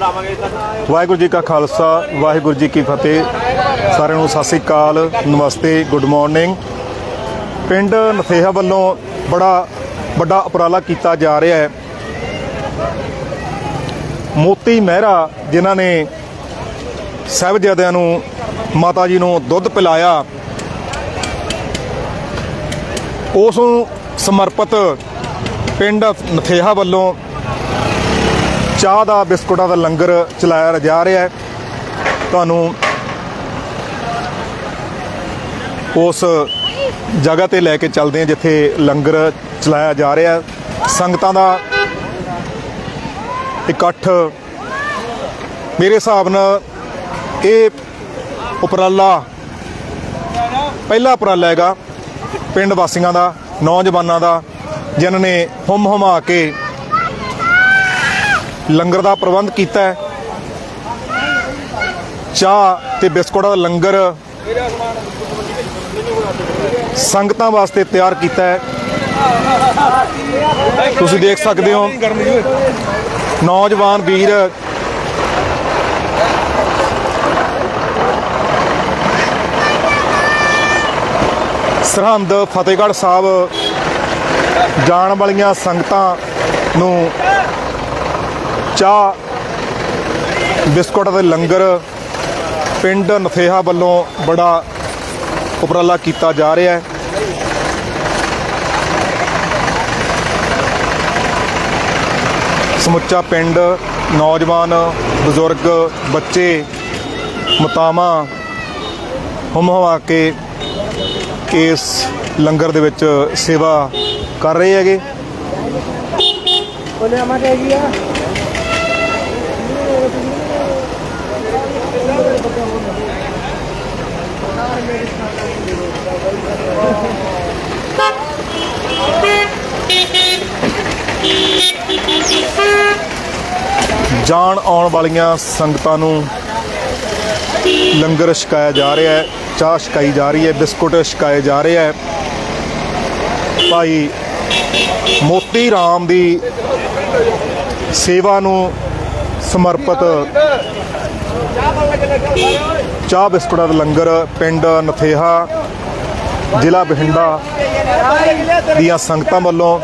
ਵਾਹਿਗੁਰੂ ਜੀ ਕਾ ਖਾਲਸਾ, ਵਾਹਿਗੁਰੂ ਜੀ ਕੀ ਫਤਿਹ। ਸਾਰਿਆਂ ਨੂੰ ਸਤਿ ਸ੍ਰੀ ਅਕਾਲ, ਨਮਸਤੇ, ਗੁੱਡ ਮਾਰਨਿੰਗ। ਪਿੰਡ ਨਥੇਹਾ ਵੱਲੋਂ ਬੜਾ ਵੱਡਾ ਉਪਰਾਲਾ ਕੀਤਾ ਜਾ ਰਿਹਾ ਹੈ। ਮੋਤੀ ਮਹਿਰਾ, ਜਿਨ੍ਹਾਂ ਨੇ ਸਾਹਿਬਜ਼ਾਦਿਆਂ ਨੂੰ ਮਾਤਾ ਜੀ ਨੂੰ ਦੁੱਧ ਪਿਲਾਇਆ, ਉਸ ਨੂੰ ਸਮਰਪਿਤ ਪਿੰਡ ਨਥੇਹਾ ਵੱਲੋਂ ਚਾਹ ਦਾ, ਬਿਸਕੁਟਾਂ ਦਾ ਲੰਗਰ ਚਲਾਇਆ ਜਾ ਰਿਹਾ ਹੈ। ਤੁਹਾਨੂੰ ਉਸ ਜਗ੍ਹਾ ਤੇ ਲੈ ਕੇ ਚੱਲਦੇ ਹਾਂ ਜਿੱਥੇ ਲੰਗਰ ਚਲਾਇਆ ਜਾ ਰਿਹਾ ਹੈ। ਸੰਗਤਾਂ ਦਾ ਇਕੱਠ। ਮੇਰੇ ਹਿਸਾਬ ਨਾਲ ਇਹ ਉਪਰਾਲਾ, ਪਹਿਲਾ ਉਪਰਾਲਾ ਹੈਗਾ ਪਿੰਡ ਵਾਸੀਆਂ ਦਾ, ਨੌਜਵਾਨਾਂ ਦਾ, ਜਿਨ੍ਹਾਂ ਨੇ ਹੁਮ ਹੁਮਾ ਕੇ ਲੰਗਰ ਦਾ ਪ੍ਰਬੰਧ ਕੀਤਾ ਹੈ। ਚਾਹ ਤੇ ਬਿਸਕੁਟਾਂ ਦਾ ਲੰਗਰ ਸੰਗਤਾਂ ਵਾਸਤੇ ਤਿਆਰ ਕੀਤਾ ਹੈ। ਤੁਸੀਂ ਦੇਖ ਸਕਦੇ ਹੋ, ਨੌਜਵਾਨ ਵੀਰ ਸਰਹੰਦ ਫਤਿਹਗੜ੍ਹ ਸਾਹਿਬ ਜਾਣ ਵਾਲੀਆਂ ਸੰਗਤਾਂ ਨੂੰ ਚਾਹ, ਬਿਸਕੁਟ ਅਤੇ ਲੰਗਰ ਪਿੰਡ ਨਥੇਹਾ ਵੱਲੋਂ ਬੜਾ ਉਪਰਾਲਾ ਕੀਤਾ ਜਾ ਰਿਹਾ ਹੈ। ਸਮੁੱਚਾ ਪਿੰਡ, ਨੌਜਵਾਨ, ਬਜ਼ੁਰਗ, ਬੱਚੇ, ਮਤਾਵਾਂ ਹੁਮ ਹੁਮਾ ਕੇ ਇਸ ਲੰਗਰ ਦੇ ਵਿੱਚ ਸੇਵਾ ਕਰ ਰਹੇ ਹੈਗੇ। ਬੋਲੇ ਅਮਾ ਤੇ ਜਾਣ ਆਉਣ ਵਾਲੀਆਂ ਸੰਗਤਾਂ ਨੂੰ ਲੰਗਰ ਛਕਾਇਆ ਜਾ ਰਿਹਾ ਹੈ, ਚਾਹ ਛਕਾਈ ਜਾ ਰਹੀ ਹੈ, ਬਿਸਕੁਟ ਛਕਾਏ ਜਾ ਰਹੇ ਹੈ। ਭਾਈ ਮੋਤੀ ਰਾਮ ਦੀ ਸੇਵਾ ਨੂੰ ਸਮਰਪਿਤ ਚਾਹ ਬਿਸਕੁਟਾਂ ਦਾ ਲੰਗਰ ਪਿੰਡ ਨਥੇਹਾ, ਜ਼ਿਲ੍ਹਾ ਬਠਿੰਡਾ ਦੀਆਂ ਸੰਗਤਾਂ ਵੱਲੋਂ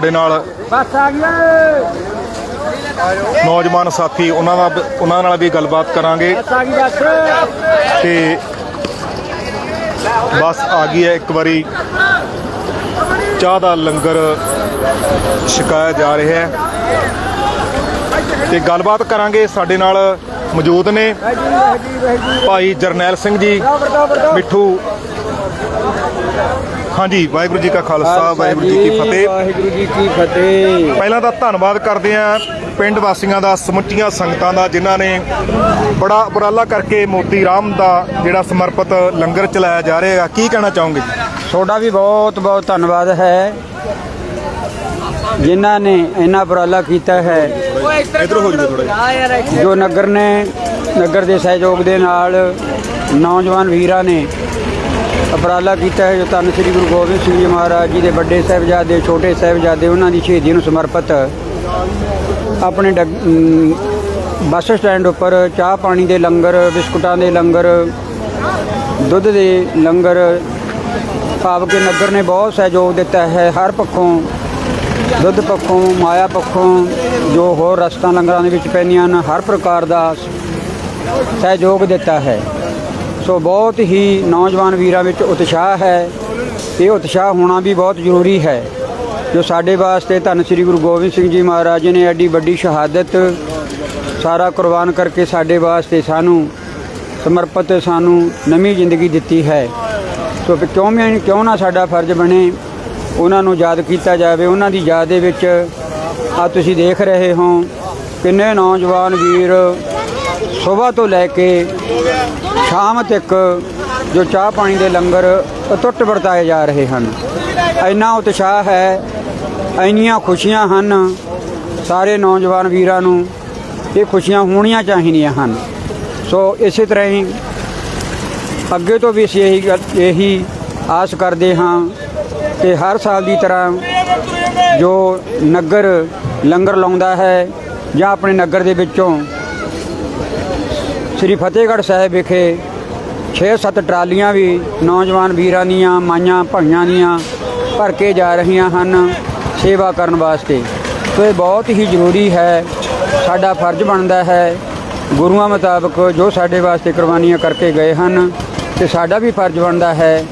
ਸਾਡੇ ਨਾਲ ਬਸ ਆ ਗਿਆ ਨੌਜਵਾਨ ਸਾਥੀ ਉਹਨਾਂ ਦਾ ਉਹਨਾਂ ਨਾਲ ਵੀ ਗੱਲਬਾਤ ਕਰਾਂਗੇ। ਤੇ ਬਸ ਆ ਗਈ ਹੈ ਇੱਕ ਵਾਰੀ। ਚਾਹ ਦਾ ਲੰਗਰ ਛਕਾਇਆ ਜਾ ਰਿਹਾ ਹੈ। ਤੇ ਗੱਲਬਾਤ ਕਰਾਂਗੇ ਸਾਡੇ ਨਾਲ ਮੌਜੂਦ ਨੇ ਭਾਈ ਜਰਨੈਲ ਸਿੰਘ ਜੀ ਮਿੱਠੂ ਹਾਂਜੀ ਵਾਹਿਗੁਰੂ ਜੀ ਕਾ ਖਾਲਸਾ ਵਾਹਿਗੁਰੂ ਜੀ ਕੀ ਫਤਿਹ। ਵਾਹਿਗੁਰੂ ਜੀ ਕੀ ਫਤਿਹ। ਪਹਿਲਾਂ ਤਾਂ ਧੰਨਵਾਦ ਕਰਦੇ ਆ ਪਿੰਡ ਵਾਸੀਆਂ ਦਾ ਸਮੁੱਚੀਆਂ ਸੰਗਤਾਂ ਦਾ ਜਿਨ੍ਹਾਂ ਨੇ ਬੜਾ ਉਪਰਾਲਾ ਕਰਕੇ ਮੋਤੀ ਰਾਮ ਦਾ ਜਿਹੜਾ ਸਮਰਪਿਤ ਲੰਗਰ ਚਲਾਇਆ ਜਾ ਰਿਹਾ ਹੈਗਾ ਕੀ ਕਹਿਣਾ ਚਾਹੋਗੇ? ਤੁਹਾਡਾ ਵੀ ਬਹੁਤ ਬਹੁਤ ਧੰਨਵਾਦ ਹੈ। ਜਿਨ੍ਹਾਂ ਨੇ ਇੰਨਾ ਉਪਰਾਲਾ ਕੀਤਾ ਹੈ। ਇਧਰ ਹੋ ਜਾਓ ਥੋੜਾ ਜੋ ਨਗਰ ਨੇ ਨਗਰ ਦੇ ਸਹਿਯੋਗ ਦੇ ਨਾਲ ਨੌਜਵਾਨ ਵੀਰਾਂ ਨੇ ਉਪਰਾਲਾ ਕੀਤਾ ਹੈ ਜੋ ਧੰਨ ਸ੍ਰੀ ਗੁਰੂ ਗੋਬਿੰਦ ਸਿੰਘ ਜੀ ਮਹਾਰਾਜ ਜੀ ਦੇ ਵੱਡੇ ਸਾਹਿਬਜ਼ਾਦੇ, ਛੋਟੇ ਸਾਹਿਬਜ਼ਾਦੇ, ਉਹਨਾਂ ਦੀ ਸ਼ਹੀਦੀ ਨੂੰ ਸਮਰਪਿਤ ਆਪਣੇ ਡਗ- ਬੱਸ ਸਟੈਂਡ ਉੱਪਰ ਚਾਹ ਪਾਣੀ ਦੇ ਲੰਗਰ, ਬਿਸਕੁਟਾਂ ਦੇ ਲੰਗਰ, ਦੁੱਧ ਦੇ ਲੰਗਰ ਭਾਵ ਕਿ ਨਗਰ ਨੇ ਬਹੁਤ ਸਹਿਯੋਗ ਦਿੱਤਾ ਹੈ। ਹਰ ਪੱਖੋਂ, ਦੁੱਧ ਪੱਖੋਂ, ਮਾਇਆ ਪੱਖੋਂ ਜੋ ਹੋਰ ਰਸਤਾ ਲੰਗਰਾਂ ਦੇ ਵਿੱਚ ਪੈਂਦੀਆਂ ਹਨ, ਹਰ ਪ੍ਰਕਾਰ ਦਾ ਸਹਿਯੋਗ ਦਿੱਤਾ ਹੈ। ਸੋ ਬਹੁਤ ਹੀ ਨੌਜਵਾਨ ਵੀਰਾਂ ਵਿੱਚ ਉਤਸ਼ਾਹ ਹੈ। ਇਹ ਉਤਸ਼ਾਹ ਹੋਣਾ ਵੀ ਬਹੁਤ ਜ਼ਰੂਰੀ ਹੈ। ਜੋ ਸਾਡੇ ਵਾਸਤੇ ਧੰਨ ਸ੍ਰੀ ਗੁਰੂ ਗੋਬਿੰਦ ਸਿੰਘ ਜੀ ਮਹਾਰਾਜ ਨੇ ਐਡੀ ਵੱਡੀ ਸ਼ਹਾਦਤ ਸਾਰਾ ਕੁਰਬਾਨ ਕਰਕੇ ਸਾਡੇ ਵਾਸਤੇ ਸਾਨੂੰ ਸਮਰਪਿਤ, ਸਾਨੂੰ ਨਵੀਂ ਜ਼ਿੰਦਗੀ ਦਿੱਤੀ ਹੈ। ਸੋ ਫਿਰ ਕਿਉਂ ਵੀ ਕਿਉਂ ਨਾ ਸਾਡਾ ਫਰਜ਼ ਬਣੇ, ਉਹਨਾਂ ਨੂੰ ਯਾਦ ਕੀਤਾ ਜਾਵੇ। ਉਹਨਾਂ ਦੀ ਯਾਦ ਦੇ ਵਿੱਚ ਆ ਤੁਸੀਂ ਦੇਖ ਰਹੇ ਹੋ ਕਿੰਨੇ ਨੌਜਵਾਨ ਵੀਰ ਸਵੇਰ ਤੋਂ ਲੈ ਕੇ ਸ਼ਾਮ ਤੱਕ ਜੋ ਚਾਹ ਪਾਣੀ ਦੇ ਲੰਗਰ ਅਟੁੱਟ ਵਰਤਾਏ ਜਾ ਰਹੇ ਹਨ। ਇੰਨਾ ਉਤਸ਼ਾਹ ਹੈ, ਇੰਨੀਆਂ ਖੁਸ਼ੀਆਂ ਹਨ, ਸਾਰੇ ਨੌਜਵਾਨ ਵੀਰਾਂ ਨੂੰ ਇਹ ਖੁਸ਼ੀਆਂ ਹੋਣੀਆਂ ਚਾਹੀਦੀਆਂ ਹਨ। ਸੋ ਇਸੇ ਤਰ੍ਹਾਂ ਹੀ ਅੱਗੇ ਤੋਂ ਵੀ ਅਸੀਂ ਇਹੀ ਗੱਲ- ਇਹੀ ਆਸ ਕਰਦੇ ਹਾਂ ਕਿ ਹਰ ਸਾਲ ਦੀ ਤਰ੍ਹਾਂ ਜੋ ਨਗਰ ਲੰਗਰ ਲਾਉਂਦਾ ਹੈ ਜਾਂ ਆਪਣੇ ਨਗਰ ਦੇ ਵਿੱਚੋਂ ਸ੍ਰੀ ਫਤਿਹਗੜ੍ਹ ਸਾਹਿਬ ਵਿਖੇ 6-7 ਟਰਾਲੀਆਂ ਵੀ ਨੌਜਵਾਨ ਵੀਰਾਂ ਦੀਆਂ, ਮਾਈਆਂ, ਭਾਈਆਂ ਦੀਆਂ ਭਰ ਕੇ ਜਾ ਰਹੀਆਂ ਹਨ ਸੇਵਾ ਕਰਨ ਵਾਸਤੇ। ਸੋ ਇਹ ਬਹੁਤ ਹੀ ਜ਼ਰੂਰੀ ਹੈ, ਸਾਡਾ ਫਰਜ਼ ਬਣਦਾ ਹੈ, ਗੁਰੂਆਂ ਮੁਤਾਬਕ ਜੋ ਸਾਡੇ ਵਾਸਤੇ ਕੁਰਬਾਨੀਆਂ ਕਰਕੇ ਗਏ ਹਨ, ਤੇ ਸਾਡਾ ਵੀ ਫਰਜ਼ ਬਣਦਾ ਹੈ,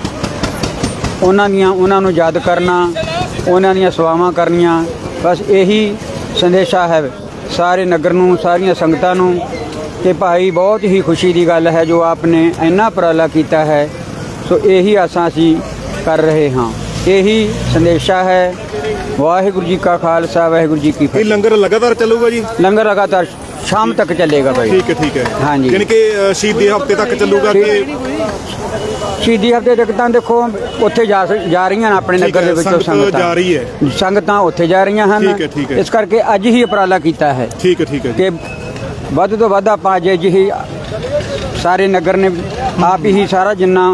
ਉਹਨਾਂ ਦੀਆਂ, ਉਹਨਾਂ ਨੂੰ ਯਾਦ ਕਰਨਾ, ਉਹਨਾਂ ਦੀਆਂ ਸੇਵਾਵਾਂ ਕਰਨੀਆਂ। ਬਸ ਇਹੀ ਸੰਦੇਸ਼ਾ ਹੈ ਸਾਰੇ ਨਗਰ ਨੂੰ, ਸਾਰੀਆਂ ਸੰਗਤਾਂ ਨੂੰ ਕਿ ਭਾਈ ਬਹੁਤ ਹੀ ਖੁਸ਼ੀ ਦੀ ਗੱਲ ਹੈ ਜੋ ਆਪਨੇ ਇੰਨਾ ਉਪਰਾਲਾ ਕੀਤਾ ਹੈ। ਸੋ ਇਹੀ ਆਸਾਂ ਅਸੀਂ ਕਰ ਰਹੇ ਹਾਂ। ਇਹੀ ਸੰਦੇਸ਼ਾ ਹੈ। ਵਾਹਿਗੁਰੂ ਜੀ ਕਾ ਖਾਲਸਾ ਵਾਹਿਗੁਰੂ ਜੀ ਕੀ ਇਹ ਫਤਿਹ। ਲੰਗਰ ਲਗਾਤਾਰ ਚੱਲੂਗਾ ਜੀ? ਲੰਗਰ ਲਗਾਤਾਰ ਸ਼ਾਮ ਤੱਕ ਚੱਲੇਗਾ ਭਾਈ। ਠੀਕ ਹੈ ਠੀਕ ਹੈ। ਹਾਂਜੀ। ਯਾਨੀ ਕਿ ਸ਼ਹੀਦੀ ਹਫ਼ਤੇ ਤੱਕ ਚੱਲੂਗਾ ਕਿ ਸ਼ਹੀਦੀ ਹਫ਼ਤੇ ਤੱਕ ਤਾਂ ਦੇਖੋ ਉੱਥੇ ਜਾ ਜਾ ਰਹੀਆਂ ਨੇ ਆਪਣੇ ਨਗਰ ਦੇ ਵਿੱਚੋਂ ਸੰਗਤ ਜਾ ਰਹੀ ਹੈ। ਸੰਗਤਾਂ ਉੱਥੇ ਜਾ ਰਹੀਆਂ ਹਨ। ਠੀਕ ਹੈ, ਠੀਕ ਹੈ। ਇਸ ਕਰਕੇ ਅੱਜ ਹੀ ਉਪਰਾਲਾ ਕੀਤਾ ਹੈ। ਠੀਕ ਹੈ ਠੀਕ ਹੈ ਕਿ ਵੱਧ ਤੋਂ ਵੱਧ ਆਪਾਂ ਅੱਜ ਜਿਹੀ ਸਾਰੇ ਨਗਰ ਨੇ ਆਪ ਹੀ ਸਾਰਾ ਜਿੰਨਾ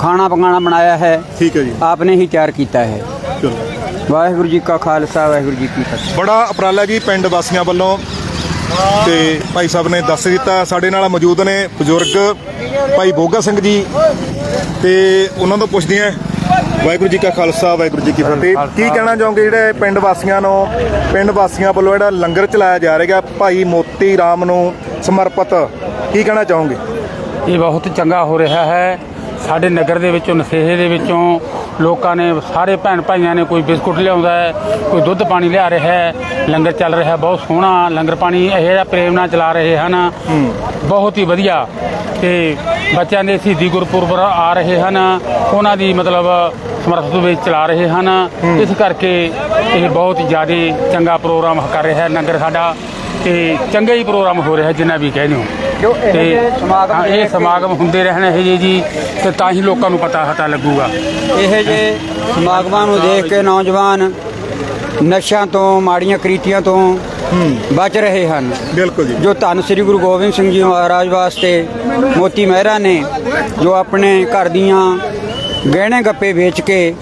ਖਾਣਾ ਪਕਾਣਾ ਬਣਾਇਆ ਹੈ ਠੀਕ ਹੈ ਜੀ। ਆਪ ਨੇ ਹੀ ਤਿਆਰ ਕੀਤਾ ਹੈ। ਚਲੋ। ਵਾਹਿਗੁਰੂ ਜੀ ਕਾ ਖਾਲਸਾ ਵਾਹਿਗੁਰੂ ਜੀ ਕੀ ਫਤਿਹ। ਬੜਾ ਉਪਰਾਲਾ ਜੀ ਪਿੰਡ ਵਾਸੀਆਂ ਵੱਲੋਂ ਤੇ ਭਾਈ ਸਾਹਿਬ ਨੇ ਦੱਸ ਦਿੱਤਾ ਸਾਡੇ ਨਾਲ ਮੌਜੂਦ ਨੇ ਬਜ਼ੁਰਗ ਭਾਈ ਬੋਗਾ ਸਿੰਘ ਜੀ ਤੇ ਉਹਨਾਂ ਤੋਂ ਪੁੱਛਦੇ ਆਂ ਵਾਹਿਗੁਰੂ ਜੀ ਕਾ ਖਾਲਸਾ ਵਾਹਿਗੁਰੂ ਜੀ ਕੀ ਫਤਿਹ। ਕੀ ਕਹਿਣਾ ਚਾਹੋਗੇ ਜਿਹੜੇ ਪਿੰਡ ਵਾਸੀਆਂ ਨੂੰ ਪਿੰਡ ਵਾਸੀਆਂ ਵੱਲੋਂ ਜਿਹੜਾ ਲੰਗਰ ਚਲਾਇਆ ਜਾ ਰਿਹਾ ਭਾਈ ਮੋਤੀ ਰਾਮ ਨੂੰ ਸਮਰਪਿਤ ਕੀ ਕਹਿਣਾ ਚਾਹੋਗੇ? ਇਹ ਬਹੁਤ ਚੰਗਾ ਹੋ ਰਿਹਾ ਹੈ। ਸਾਡੇ ਨਗਰ ਦੇ ਵਿੱਚੋਂ ਨਸੇਹੇ ਦੇ ਵਿੱਚੋਂ ਲੋਕਾਂ ਨੇ ਸਾਰੇ ਭੈਣ ਭਾਈਆਂ ਨੇ ਕੋਈ ਬਿਸਕੁਟ ਲਿਆਉਂਦਾ ਹੈ ਕੋਈ ਦੁੱਧ ਪਾਣੀ ਲਿਆ ਰਿਹਾ ਹੈ ਲੰਗਰ ਚੱਲ ਰਿਹਾ ਬਹੁਤ ਸੋਹਣਾ ਲੰਗਰ ਪਾਣੀ ਇਹ ਜਿਹਾ ਪ੍ਰੇਮ ਨਾਲ ਚਲਾ ਰਹੇ ਹਨ। ਬਹੁਤ ਹੀ ਵਧੀਆ। ਤੇ ਬੱਚਿਆਂ ਦੇ ਸ਼ਹੀਦੀ ਗੁਰਪੁਰਬ ਆ ਰਹੇ ਹਨ ਉਹਨਾਂ ਦੀ ਮਤਲਬ ਸਮਰਥ ਵਿੱਚ ਚਲਾ ਰਹੇ ਹਨ। ਇਸ ਕਰਕੇ ਇਹ ਬਹੁਤ ਜ਼ਿਆਦਾ ਚੰਗਾ ਪ੍ਰੋਗਰਾਮ ਕਰ ਰਿਹਾ ਹੈ ਨਗਰ ਸਾਡਾ। ਤੇ ਚੰਗਾ ਹੀ ਪ੍ਰੋਗਰਾਮ ਹੋ ਰਿਹਾ ਜਿੰਨਾ ਵੀ ਕਹਿ ਦਿਓ ਇਹ ਜਿਹੇ ਸਮਾਗਮ ਹਾਂ, ਇਹ ਸਮਾਗਮ ਹੁੰਦੇ ਰਹਿਣ ਇਹ ਜਿਹੇ ਜੀ ਤੇ ਤਾਂ ਹੀ ਲੋਕਾਂ ਨੂੰ ਪਤਾ ਪਤਾ ਲੱਗੂਗਾ। ਇਹ ਜੇ ਸਮਾਗਮਾਂ ਨੂੰ ਦੇਖ ਕੇ ਨੌਜਵਾਨ ਨਸ਼ਿਆਂ ਤੋਂ ਮਾੜੀਆਂ ਕ੍ਰੀਤੀਆਂ ਤੋਂ ਬਚ ਰਹੇ ਹਨ। ਬਿਲਕੁਲ ਜੀ। ਜੋ ਧੰਨ ਸ੍ਰੀ ਗੁਰੂ ਗੋਬਿੰਦ ਸਿੰਘ ਜੀ ਮਹਾਰਾਜ ਵਾਸਤੇ ਮੋਤੀ ਮਹਿਰਾ ਨੇ ਜੋ ਆਪਣੇ ਘਰ ਦੀਆਂ ਗਹਿਣੇ ਗੱਪੇ ਵੇਚ ਕੇ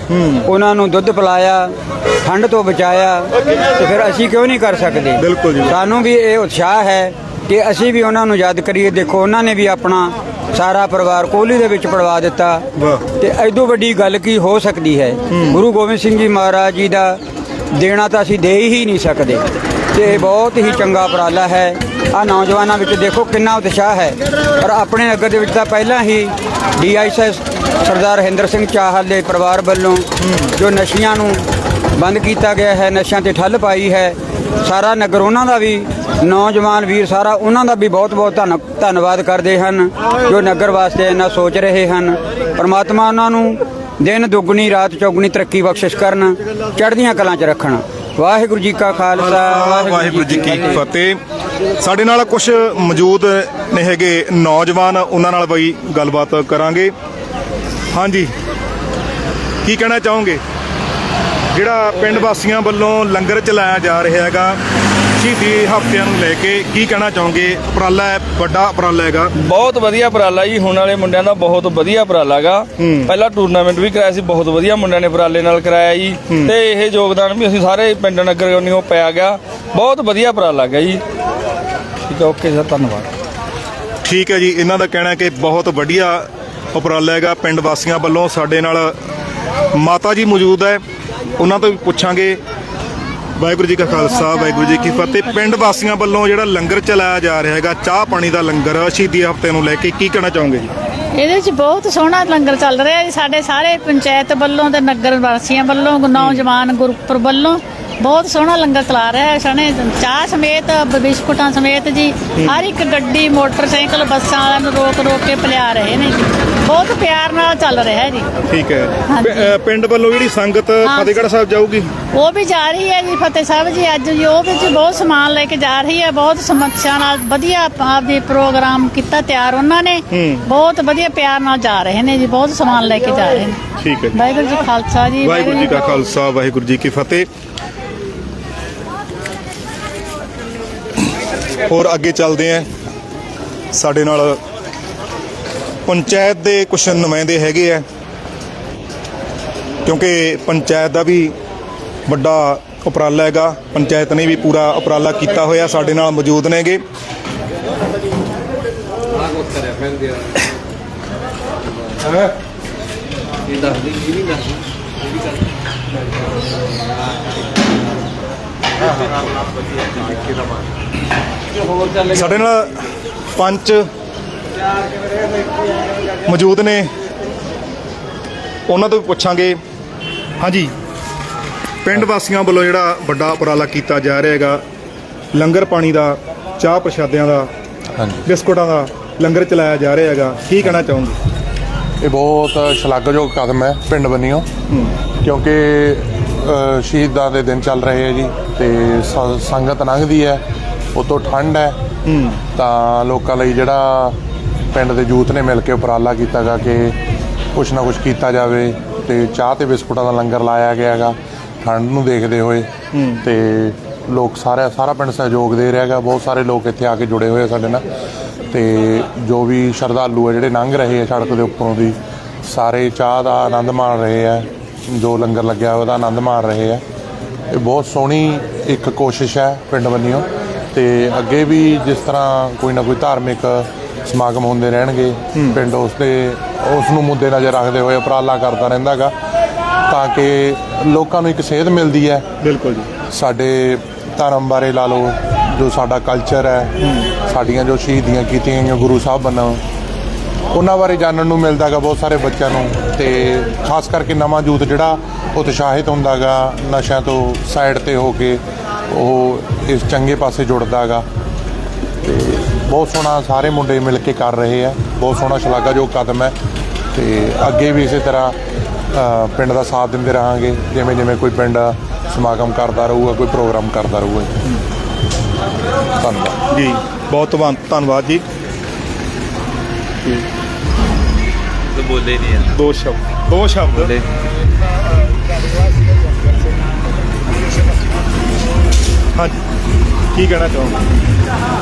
ਉਹਨਾਂ ਨੂੰ ਦੁੱਧ ਪਿਲਾਇਆ ਠੰਡ ਤੋਂ ਬਚਾਇਆ ਤੇ ਫਿਰ ਅਸੀਂ ਕਿਉਂ ਨਹੀਂ ਕਰ ਸਕਦੇ? ਬਿਲਕੁਲ ਜੀ। ਸਾਨੂੰ ਵੀ ਇਹ ਉਤਸ਼ਾਹ ਹੈ ਕਿ ਅਸੀਂ ਵੀ ਉਹਨਾਂ ਨੂੰ ਯਾਦ ਕਰੀਏ। ਦੇਖੋ ਉਹਨਾਂ ਨੇ ਵੀ ਆਪਣਾ ਸਾਰਾ ਪਰਿਵਾਰ ਕੋਹਲੀ ਦੇ ਵਿੱਚ ਪੜਵਾ ਦਿੱਤਾ। ਤੇ ਐਦੋਂ ਵੱਡੀ ਗੱਲ ਕੀ ਹੋ ਸਕਦੀ ਹੈ? ਗੁਰੂ ਗੋਬਿੰਦ ਸਿੰਘ ਜੀ ਮਹਾਰਾਜ ਜੀ ਦਾ ਦੇਣਾ ਤਾਂ ਅਸੀਂ ਦੇ ਹੀ ਨਹੀਂ ਸਕਦੇ। ਤੇ ਇਹ ਬਹੁਤ ਹੀ ਚੰਗਾ ਉਪਰਾਲਾ ਹੈ। ਆ ਨੌਜਵਾਨਾਂ ਵਿੱਚ ਦੇਖੋ ਕਿੰਨਾ ਉਤਸ਼ਾਹ ਹੈ। ਪਰ ਆਪਣੇ ਨਗਰ ਦੇ ਵਿੱਚ ਤਾਂ ਪਹਿਲਾਂ ਹੀ ਡੀਆਈਐਸ ਸਰਦਾਰ ਹਿੰਦਰ ਸਿੰਘ ਚਾਹਲ ਦੇ ਪਰਿਵਾਰ ਵੱਲੋਂ ਜੋ ਨਸ਼ਿਆਂ ਨੂੰ ਬੰਦ ਕੀਤਾ ਗਿਆ ਹੈ ਨਸ਼ਿਆਂ ਤੇ ਠੱਲ ਪਾਈ ਹੈ ਸਾਰਾ ਨਗਰ ਉਹਨਾਂ ਦਾ ਵੀ ਨੌਜਵਾਨ ਵੀਰ ਸਾਰਾ ਉਹਨਾਂ ਦਾ ਵੀ ਬਹੁਤ ਬਹੁਤ ਧੰਨ ਧੰਨਵਾਦ ਕਰਦੇ ਹਨ ਜੋ ਨਗਰ ਵਾਸਤੇ ਇੰਨਾ ਸੋਚ ਰਹੇ ਹਨ। ਪਰਮਾਤਮਾ ਉਹਨਾਂ ਨੂੰ ਦਿਨ ਦੁੱਗਣੀ ਰਾਤ ਚੌਗਣੀ ਤਰੱਕੀ ਬਖਸ਼ਿਸ਼ ਕਰਨ ਚੜ੍ਹਦੀਆਂ ਕਲਾਂ 'ਚ ਰੱਖਣ। ਵਾਹਿਗੁਰੂ ਜੀ ਕਾ ਖਾਲਸਾ ਵਾਹਿਗੁਰੂ ਜੀ ਕੀ ਫਤਿਹ। ਸਾਡੇ ਨਾਲ ਕੁਝ ਮੌਜੂਦ ਨੇ ਹੈਗੇ ਨੌਜਵਾਨ ਉਹਨਾਂ ਨਾਲ ਬਈ ਗੱਲਬਾਤ ਕਰਾਂਗੇ। ਹਾਂਜੀ ਕੀ ਕਹਿਣਾ ਚਾਹੋਗੇ? ਜਿਹੜਾ ਪਿੰਡ ਵਾਸੀਆਂ ਵੱਲੋਂ ਲੰਗਰ ਚਲਾਇਆ ਜਾ ਰਿਹਾ ਹੈਗਾ ਸ਼ਹੀਦੀ ਹਫ਼ਤਿਆਂ ਨੂੰ ਲੈ ਕੇ ਕੀ ਕਹਿਣਾ ਚਾਹੋਗੇ? ਉਪਰਾਲਾ ਹੈ ਵੱਡਾ ਉਪਰਾਲਾ ਹੈਗਾ। ਬਹੁਤ ਵਧੀਆ ਉਪਰਾਲਾ ਜੀ ਹੁਣ ਵਾਲੇ ਮੁੰਡਿਆਂ ਦਾ ਬਹੁਤ ਵਧੀਆ ਉਪਰਾਲਾ ਗਾ ਪਹਿਲਾਂ ਟੂਰਨਾਮੈਂਟ ਵੀ ਕਰਾਇਆ ਸੀ ਬਹੁਤ ਵਧੀਆ ਮੁੰਡਿਆਂ ਨੇ ਉਪਰਾਲੇ ਨਾਲ ਕਰਾਇਆ ਜੀ। ਤੇ ਇਹ ਯੋਗਦਾਨ ਵੀ ਅਸੀਂ ਸਾਰੇ ਪਿੰਡ ਨਗਰ ਗਣਿਓ ਪਿਆ ਗਿਆ। ਬਹੁਤ ਵਧੀਆ ਉਪਰਾਲਾ ਗਾ ਜੀ। ਠੀਕ ਹੈ ਓਕੇ ਸਰ ਧੰਨਵਾਦ। ਠੀਕ ਹੈ ਜੀ ਇਹਨਾਂ ਦਾ ਕਹਿਣਾ ਕਿ ਬਹੁਤ ਵਧੀਆ ਉਪਰਾਲਾ ਹੈਗਾ। ਪਿੰਡ ਵਾਸੀਆਂ ਵੱਲੋਂ ਸਾਡੇ ਨਾਲ ਮਾਤਾ ਜੀ ਮੌਜੂਦ ਹੈ। ਉਹਨਾਂ ਤੋਂ ਵੀ ਪੁੱਛਾਂਗੇ। ਵਾਹਿਗੁਰੂ ਜੀ ਕਾ ਖਾਲਸਾ, ਵਾਹਿਗੁਰੂ ਜੀ ਕੀ ਫਤਿਹ। ਪਿੰਡ ਵਾਸੀਆਂ ਵੱਲੋਂ ਜਿਹੜਾ ਲੰਗਰ ਚਲਾਇਆ ਜਾ ਰਿਹਾ ਹੈਗਾ, ਚਾਹ ਪਾਣੀ ਦਾ ਲੰਗਰ ਸ਼ਹੀਦੀ ਹਫ਼ਤੇ ਨੂੰ ਲੈ ਕੇ ਕੀ ਕਹਿਣਾ ਚਾਹੋਗੇ ਜੀ? ਇਹਦੇ ਵਿੱਚ ਬਹੁਤ ਸੋਹਣਾ ਲੰਗਰ ਚੱਲ ਰਿਹਾ ਜੀ। ਸਾਡੇ ਸਾਰੇ ਪੰਚਾਇਤ ਵੱਲੋਂ ਤੇ ਨਗਰ ਵਾਸੀਆਂ ਵੱਲੋਂ ਨੌਜਵਾਨ ਗੁਰਪੁਰ ਵੱਲੋਂ ਬਹੁਤ ਸੋਹਣਾ ਲੰਗਰ ਚਲਾ ਰਿਹਾ ਹੈ। ਸਣੇ ਚਾਹ ਸਮੇਤ ਬਿਸਕੁਟਾਂ ਸਮੇਤ ਜੀ। ਹਰ ਇੱਕ ਗੱਡੀ ਮੋਟਰਸਾਈਕਲ ਬੱਸਾਂ ਵਾਲਿਆਂ ਨੂੰ ਰੋਕ ਰੋਕ ਕੇ ਪਿਲਾ ਰਹੇ ਨੇ ਜੀ। ਬਹੁਤ ਪਿਆਰ ਨਾਲ ਚੱਲ ਰਿਹਾ ਹੈ ਜੀ। ਠੀਕ ਹੈ। ਹਾਂਜੀ। ਪ- ਅ, ਪਿੰਡ ਵੱਲੋਂ ਜਿਹੜੀ ਸੰਗਤ। ਫਤਿਹਗੜ੍ਹ ਸਾਹਿਬ ਜਾਊਗੀ? ਉਹ ਵੀ ਜਾ ਰਹੀ ਹੈ ਜੀ ਫਤਿਹ ਸਾਹਿਬ ਜੀ। ਅੱਜ ਜੀ ਉਹ ਵਿੱਚ ਬਹੁਤ ਸਮਾਨ ਲੈ ਕੇ ਜਾ ਰਹੀ ਹੈ। ਬਹੁਤ ਸਮੱਸਿਆ ਨਾਲ ਵਧੀਆ ਆਪਦੇ ਪ੍ਰੋਗਰਾਮ ਕੀਤਾ ਤਿਆਰ ਉਹਨਾਂ ਨੇ। ਹੂੰ। ਬਹੁਤ ਵਧੀਆ ਪਿਆਰ ਨਾਲ ਜਾ ਰਹੇ ਨੇ ਜੀ ਬਹੁਤ ਸਮਾਨ ਲੈ ਕੇ ਜਾ ਰਹੇ ਨੇ। ਠੀਕ ਹੈ ਜੀ। ਵਾਹਿਗੁਰੂ ਜੀ ਖਾਲਸਾ ਜੀ ਵਾਹਿਗੁਰੂ ਜੀ ਕਾ ਖਾਲਸਾ ਵਾਹਿਗੁਰੂ ਜੀ ਕੀ ਫਤਿਹ। ਹੋਰ ਅੱਗੇ ਚੱਲਦੇ ਆਂ ਸਾਡੇ ਨਾਲ ਪੰਚਾਇਤ ਦੇ ਕੁਝ ਨੁਮਾਇੰਦੇ ਹੈਗੇ ਆ। ਕਿਉਂਕਿ ਪੰਚਾਇਤ ਦਾ ਵੀ ਵੱਡਾ ਉਪਰਾਲਾ ਹੈਗਾ। ਪੰਚਾਇਤ ਨੇ ਵੀ ਪੂਰਾ ਉਪਰਾਲਾ ਕੀਤਾ ਹੋਇਆ ਸਾਡੇ ਨਾਲ ਮੌਜੂਦ ਨੇਗੇ। ਸਾਡੇ ਨਾਲ ਪੰਚ ਮੌਜੂਦ ਨੇ। ਉਹਨਾਂ ਤੋਂ ਵੀ ਪੁੱਛਾਂਗੇ। ਹਾਂਜੀ। ਪਿੰਡ ਵਾਸੀਆਂ ਵੱਲੋਂ ਜਿਹੜਾ ਵੱਡਾ ਉਪਰਾਲਾ ਕੀਤਾ ਜਾ ਰਿਹਾ ਹੈਗਾ ਲੰਗਰ ਪਾਣੀ ਦਾ ਚਾਹ ਪ੍ਰਸ਼ਾਦਿਆਂ ਦਾ ਹਾਂਜੀ। ਬਿਸਕੁਟਾਂ ਦਾ ਲੰਗਰ ਚਲਾਇਆ ਜਾ ਰਿਹਾ ਹੈਗਾ। ਕੀ ਕਹਿਣਾ ਚਾਹੋਗੇ? ਇਹ ਬਹੁਤ ਸ਼ਲਾਘਾਯੋਗ ਕਦਮ ਹੈ ਪਿੰਡ ਬੰਨਿਓ। ਕਿਉਂਕਿ ਸ਼ਹੀਦਾਂ ਦੇ ਦਿਨ ਚੱਲ ਰਹੇ ਹੈ ਜੀ ਤੇ ਸ- ਸੰਗਤ ਲੰਘਦੀ ਹੈ, ਉਤੋਂ ਠੰਡ ਹੈ। ਤਾਂ ਲੋਕਾਂ ਲਈ ਜਿਹੜਾ ਪਿੰਡ ਦੇ ਯੂਥ ਨੇ ਮਿਲ ਕੇ ਉਪਰਾਲਾ ਕੀਤਾਗਾ ਕਿ ਕੁਛ ਨਾ ਕੁਛ ਕੀਤਾ ਜਾਵੇ ਤੇ ਚਾਹ ਤੇ ਬਿਸਕੁਟਾਂ ਦਾ ਲੰਗਰ ਲਾਇਆ ਗਿਆ ਹੈਗਾ ਠੰਡ ਨੂੰ ਦੇਖਦੇ ਹੋਏ। ਤੇ ਲੋਕ ਸਾਰਾ ਸਾਰਾ ਪਿੰਡ ਸਹਿਯੋਗ ਦੇ ਰਿਹਾ ਹੈਗਾ ਬਹੁਤ ਸਾਰੇ ਲੋਕ ਇੱਥੇ ਆ ਕੇ ਜੁੜੇ ਹੋਏ ਆ ਸਾਡੇ ਨਾਲ। ਤੇ ਜੋ ਵੀ ਸ਼ਰਧਾਲੂ ਆ ਜਿਹੜੇ ਲੰਘ ਰਹੇ ਆ ਸੜਕ ਦੇ ਉੱਪਰੋਂ ਦੀ ਸਾਰੇ ਚਾਹ ਦਾ ਆਨੰਦ ਮਾਣ ਰਹੇ ਆ। ਜੋ ਲੰਗਰ ਲੱਗਿਆ ਉਹਦਾ ਆਨੰਦ ਮਾਣ ਰਹੇ ਆ। ਇਹ ਬਹੁਤ ਸੋਹਣੀ ਇੱਕ ਕੋਸ਼ਿਸ਼ ਹੈ ਪਿੰਡ ਬੰਨਿਓ ਤੇ ਅੱਗੇ ਵੀ ਜਿਸ ਤਰ੍ਹਾਂ ਕੋਈ ਨਾ ਕੋਈ ਧਾਰਮਿਕ ਸਮਾਗਮ ਹੁੰਦੇ ਰਹਿਣਗੇ ਪਿੰਡ ਉਸ ਦੇ ਉਸ ਨੂੰ ਮੁੱਦੇ ਨਜ਼ਰ ਰੱਖਦੇ ਹੋਏ ਉਪਰਾਲਾ ਕਰਦਾ ਰਹਿੰਦਾਗਾ ਤਾਂ ਕਿ ਲੋਕਾਂ ਨੂੰ ਇੱਕ ਸੇਧ ਮਿਲਦੀ ਹੈ। ਬਿਲਕੁਲ ਜੀ। ਸਾਡੇ ਧਰਮ ਬਾਰੇ ਲਾ ਲਓ ਜੋ ਸਾਡਾ ਕਲਚਰ ਹੈ, ਸਾਡੀਆਂ ਜੋ ਸ਼ਹੀਦੀਆਂ ਕੀਤੀਆਂ ਗਈਆਂ ਗੁਰੂ ਸਾਹਿਬ ਵੱਲੋਂ, ਉਹਨਾਂ ਬਾਰੇ ਜਾਣਨ ਨੂੰ ਮਿਲਦਾਗਾ ਬਹੁਤ ਸਾਰੇ ਬੱਚਿਆਂ ਨੂੰ ਤੇ ਖਾਸ ਕਰਕੇ ਨਵਾਂ ਯੂਥ ਜਿਹੜਾ ਉਤਸ਼ਾਹਿਤ ਹੁੰਦਾਗਾ ਨਸ਼ਿਆਂ ਤੋਂ ਸਾਈਡ ਤੇ ਹੋ ਕੇ ਉਹ ਇਸ ਚੰਗੇ ਪਾਸੇ ਜੁੜਦਾਗਾ ਤੇ ਬਹੁਤ ਸੋਹਣਾ ਸਾਰੇ ਮੁੰਡੇ ਮਿਲ ਕੇ ਕਰ ਰਹੇ ਆ, ਬਹੁਤ ਸੋਹਣਾ ਸ਼ਲਾਘਾਯੋਗ ਕਦਮ ਹੈ ਤੇ ਅੱਗੇ ਵੀ ਇਸੇ ਤਰ੍ਹਾਂ ਪਿੰਡ ਦਾ ਸਾਥ ਦਿੰਦੇ ਰਹਾਂਗੇ ਜਿਵੇਂ ਜਿਵੇਂ ਕੋਈ ਪਿੰਡ ਸਮਾਗਮ ਕਰਦਾ ਰਹੂਗਾ, ਕੋਈ ਪ੍ਰੋਗਰਾਮ ਕਰਦਾ ਰਹੂਗਾ। ਧੰਨਵਾਦ। ਜੀ ਬਹੁਤ ਧੰਨ- ਧੰਨਵਾਦ ਜੀ। ਬੋਲੇ ਨਹੀਂ ਆ। ਦੋ ਸ਼ਬਦ ਦੋ ਸ਼ਬਦ। ਬੋਲੇ ਹਾਂਜੀ ਕੀ ਕਹਿਣਾ ਚਾਹੋਗੇ?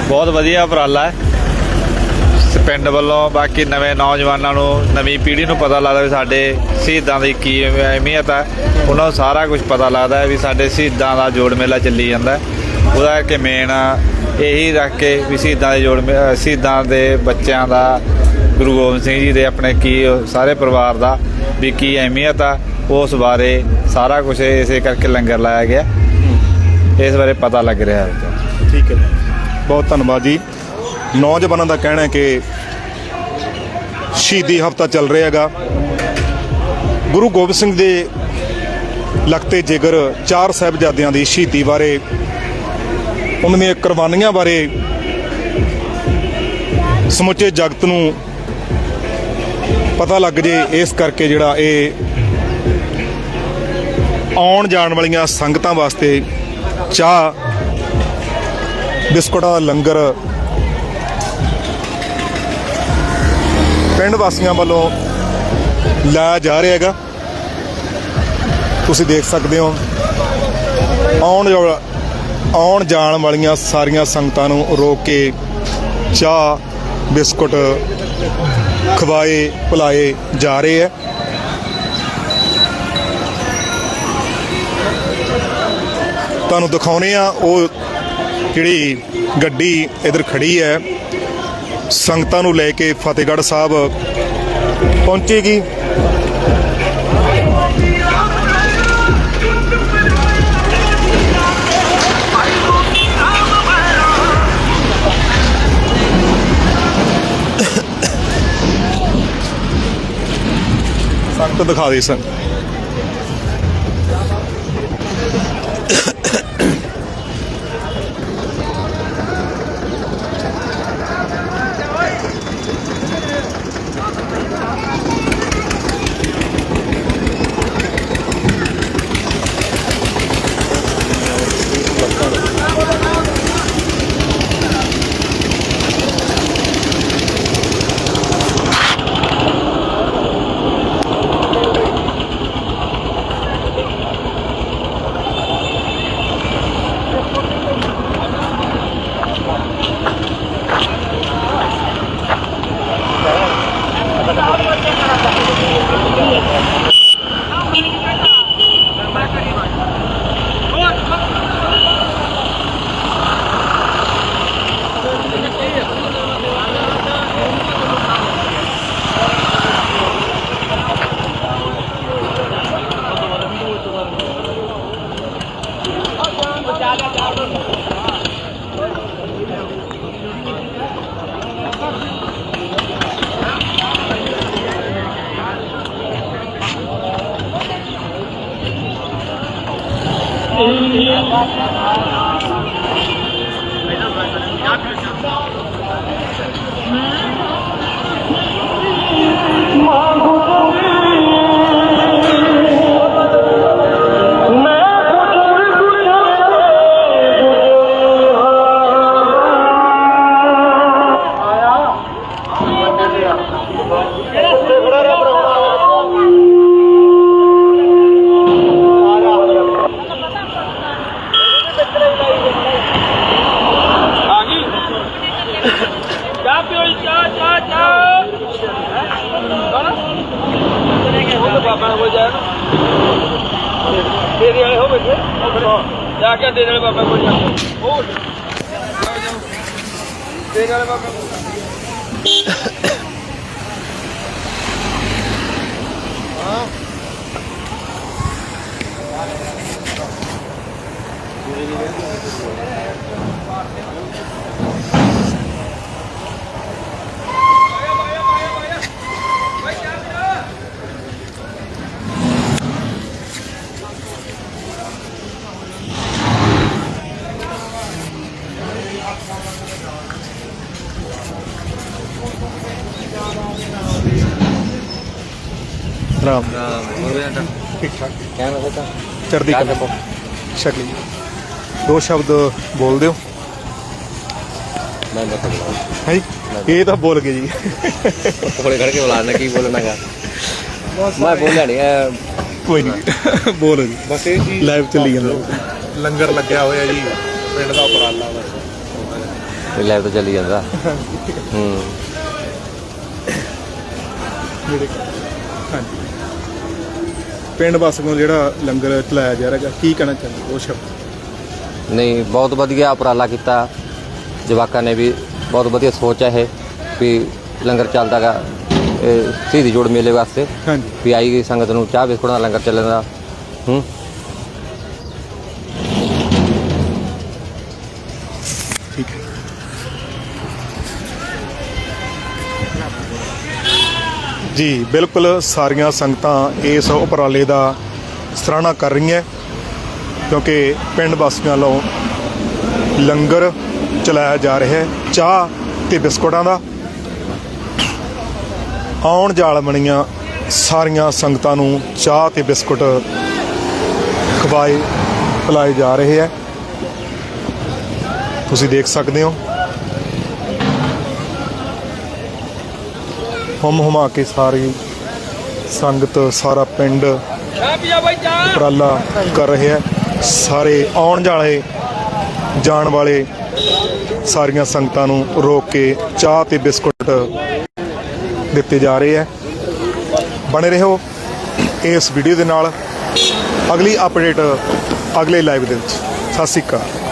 ਬਹੁਤ ਵਧੀਆ ਉਪਰਾਲਾ ਹੈ। ਸ- ਪਿੰਡ ਵੱਲੋਂ ਬਾਕੀ ਨਵੇਂ ਨੌਜਵਾਨਾਂ ਨੂੰ ਨਵੀਂ ਪੀੜ੍ਹੀ ਨੂੰ ਪਤਾ ਲੱਗਦਾ ਵੀ ਸਾਡੇ ਸ਼ਹੀਦਾਂ ਦੀ ਕੀ ਅਹਿਮੀਅਤ ਹੈ। ਉਹਨਾਂ ਨੂੰ ਸਾਰਾ ਕੁਝ ਪਤਾ ਲੱਗਦਾ ਹੈ ਵੀ ਸਾਡੇ ਸ਼ਹੀਦਾਂ ਦਾ ਜੋੜ ਮੇਲਾ ਚੱਲੀ ਜਾਂਦਾ ਹੈ। ਉਹਦਾ ਕਿ ਮੇਨ ਇਹੀ ਰੱਖ ਕੇ ਵੀ ਸ਼ਹੀਦਾਂ ਦੇ ਜੋੜ ਮੇ- ਸ਼ਹੀਦਾਂ ਦੇ ਬੱਚਿਆਂ ਦਾ, ਗੁਰੂ ਗੋਬਿੰਦ ਸਿੰਘ ਜੀ ਦੇ ਆਪਣੇ ਕੀ ਸਾਰੇ ਪਰਿਵਾਰ ਦਾ ਵੀ ਕੀ ਅਹਿਮੀਅਤ ਆ, ਉਸ ਬਾਰੇ ਸਾਰਾ ਕੁਝ ਇਸੇ ਕਰਕੇ ਲੰਗਰ ਲਾਇਆ ਗਿਆ। ਇਸ ਬਾਰੇ ਪਤਾ ਲੱਗ ਰਿਹਾ ਹੈ। ਠੀਕ ਹੈ ਬਹੁਤ ਧੰਨਵਾਦ ਜੀ। ਨੌਜਵਾਨਾਂ ਦਾ ਕਹਿਣਾ ਹੈ ਕਿ ਸ਼ਹੀਦੀ ਹਫਤਾ ਚੱਲ ਰਿਹਾ ਹੈਗਾ। ਗੁਰੂ ਗੋਬਿੰਦ ਸਿੰਘ ਦੇ ਲਖਤੇ ਜਿਗਰ ਚਾਰ ਸਾਹਿਬਜ਼ਾਦਿਆਂ ਦੀ ਸ਼ਹੀਦੀ ਬਾਰੇ ਉਹਨਾਂ ਦੀਆਂ ਕੁਰਬਾਨੀਆਂ ਬਾਰੇ ਸਮੁੱਚੇ ਜਗਤ ਨੂੰ ਪਤਾ ਲੱਗ ਜੇ ਇਸ ਕਰਕੇ ਜਿਹੜਾ ਇਹ ਆਉਣ ਜਾਣ ਵਾਲੀਆਂ ਸੰਗਤਾਂ ਵਾਸਤੇ ਚਾਹ, ਬਿਸਕੁਟਾਂ ਲੰਗਰ ਪਿੰਡ ਵਾਸੀਆਂ ਵੱਲੋਂ ਲਾਇਆ ਜਾ ਰਿਹਾ ਹੈਗਾ। ਤੁਸੀਂ ਦੇਖ ਸਕਦੇ ਹੋ। ਆਉਣ ਜਾ- ਆਉਣ ਜਾਣ ਵਾਲੀਆਂ ਸਾਰੀਆਂ ਸੰਗਤਾਂ ਨੂੰ ਰੋਕ ਕੇ ਚਾਹ, ਬਿਸਕੁਟ ਖਵਾਏ ਭੁਲਾਏ ਜਾ ਰਹੇ ਹੈ। ਤੁਹਾਨੂੰ ਦਿਖਾਉਨੇ ਆ, ਉਹ ਜਿਹੜੀ ਗੱਡੀ ਇਧਰ ਖੜੀ ਹੈ, ਸੰਗਤਾਂ ਨੂੰ ਲੈ ਕੇ ਫਤਿਹਗੜ੍ਹ ਸਾਹਿਬ ਪਹੁੰਚੇਗੀ। ਸੰਗਤ ਦਿਖਾ ਦੇ ਸਨ। ਚੜ੍ਹਦੀ ਕਲਾ। ਛਕ ਲਈ। ਦੋ ਸ਼ਬਦ ਬੋਲ ਦਿਓ। ਮੈਂ ਦੱਸ ਸਕਦਾ ਹੈ? ਇਹ ਤਾਂ ਬੋਲ ਗਏ ਜੀ। ਕੋਲੇ ਖੜ ਕੇ ਬੁਲਾਣਾ ਕੀ ਬੋਲਣਾਗਾ ਮੈਂ ਬੋਲਿਆ ਨਹੀਂ ਕੋਈ ਨਹੀਂ ਬੋਲ ਜੀ। ਬਸ ਇਹ ਜੀ ਲਾਈਵ ਚੱਲੀ ਜਾਂਦਾ। ਲੰਗਰ ਲੱਗਿਆ ਹੋਇਆ ਜੀ ਪਿੰਡ ਦਾ ਉਪਰਾਲਾ ਬਸ। ਲੈਬ ਤੋਂ ਚੱਲੀ ਜਾਂਦਾ। ਹੂੰ। ਪਿੰਡ ਵਾਸੀਆਂ ਨੂੰ ਜਿਹੜਾ ਲੰਗਰ ਚਲਾਇਆ ਜਾ ਰਿਹਾ ਕੀ ਕਹਿਣਾ ਚਾਹੁੰਦੇ ਉਹ ਸ਼ਬਦ। ਨਹੀਂ ਬਹੁਤ ਵਧੀਆ ਉਪਰਾਲਾ ਕੀਤਾ। ਜਵਾਕਾਂ ਨੇ ਵੀ ਬਹੁਤ ਵਧੀਆ ਸੋਚ ਹੈ ਇਹ ਵੀ ਲੰਗਰ ਚੱਲਦਾਗਾ ਸ਼ਹੀਦੀ ਜੋੜ ਮੇਲੇ ਵਾਸਤੇ। ਹਾਂਜੀ। ਵੀ ਆਈ ਸੰਗਤ ਨੂੰ ਚਾਹ ਬਿਸਕੁਟ ਦਾ ਲੰਗਰ ਚੱਲਣ ਦਾ। ਹੂੰ? ਜੀ, ਬਿਲਕੁਲ ਸਾਰੀਆਂ ਸੰਗਤਾਂ ਇਸ ਉਪਰਾਲੇ ਦਾ ਸਰਾਹਣਾ ਕਰ ਰਹੀਆਂ ਕਿਉਂਕਿ ਪਿੰਡ ਵਾਸੀਆਂ ਵੱਲੋਂ ਲੰਗਰ ਚਲਾਇਆ ਜਾ ਰਿਹਾ ਹੈ, ਚਾਹ ਤੇ ਬਿਸਕੁਟਾਂ ਦਾ। ਆਉਣ ਜਾਲ ਬਣੀਆਂ ਸਾਰੀਆਂ ਸੰਗਤਾਂ ਨੂੰ ਚਾਹ ਤੇ ਬਿਸਕੁਟ ਖਵਾਏ, ਪਿਲਾਏ ਜਾ ਰਹੇ ਹੈ। ਤੁਸੀਂ ਦੇਖ ਸਕਦੇ ਹੋ। ਹਮ ਹੁਮਾ ਕੇ ਸਾਰੀ ਸੰਗਤ, ਸਾਰਾ ਪਿੰਡ ਉਪਰਾਲਾ ਕਰ ਰਹੇ ਹੈ। ਸਾਰੇ ਆਉਣ ਜਾਲੇ ਜਾਣ ਵਾਲੇ ਸਾਰੀਆਂ ਸੰਗਤਾਂ ਨੂੰ ਰੋਕ ਕੇ ਚਾਹ ਤੇ ਬਿਸਕੁਟ ਦਿੱਤੇ ਜਾ ਰਹੇ ਹੈ। ਬਣੇ ਰਹੋ ਇਸ ਵੀਡੀਓ ਦੇ ਨਾਲ। ਅਗਲੀ ਅਪਡੇਟ ਅਗਲੇ ਲਾਈਵ ਦੇ ਵਿੱਚ। ਸਤਿ ਸ਼੍ਰੀ ਅਕਾਲ।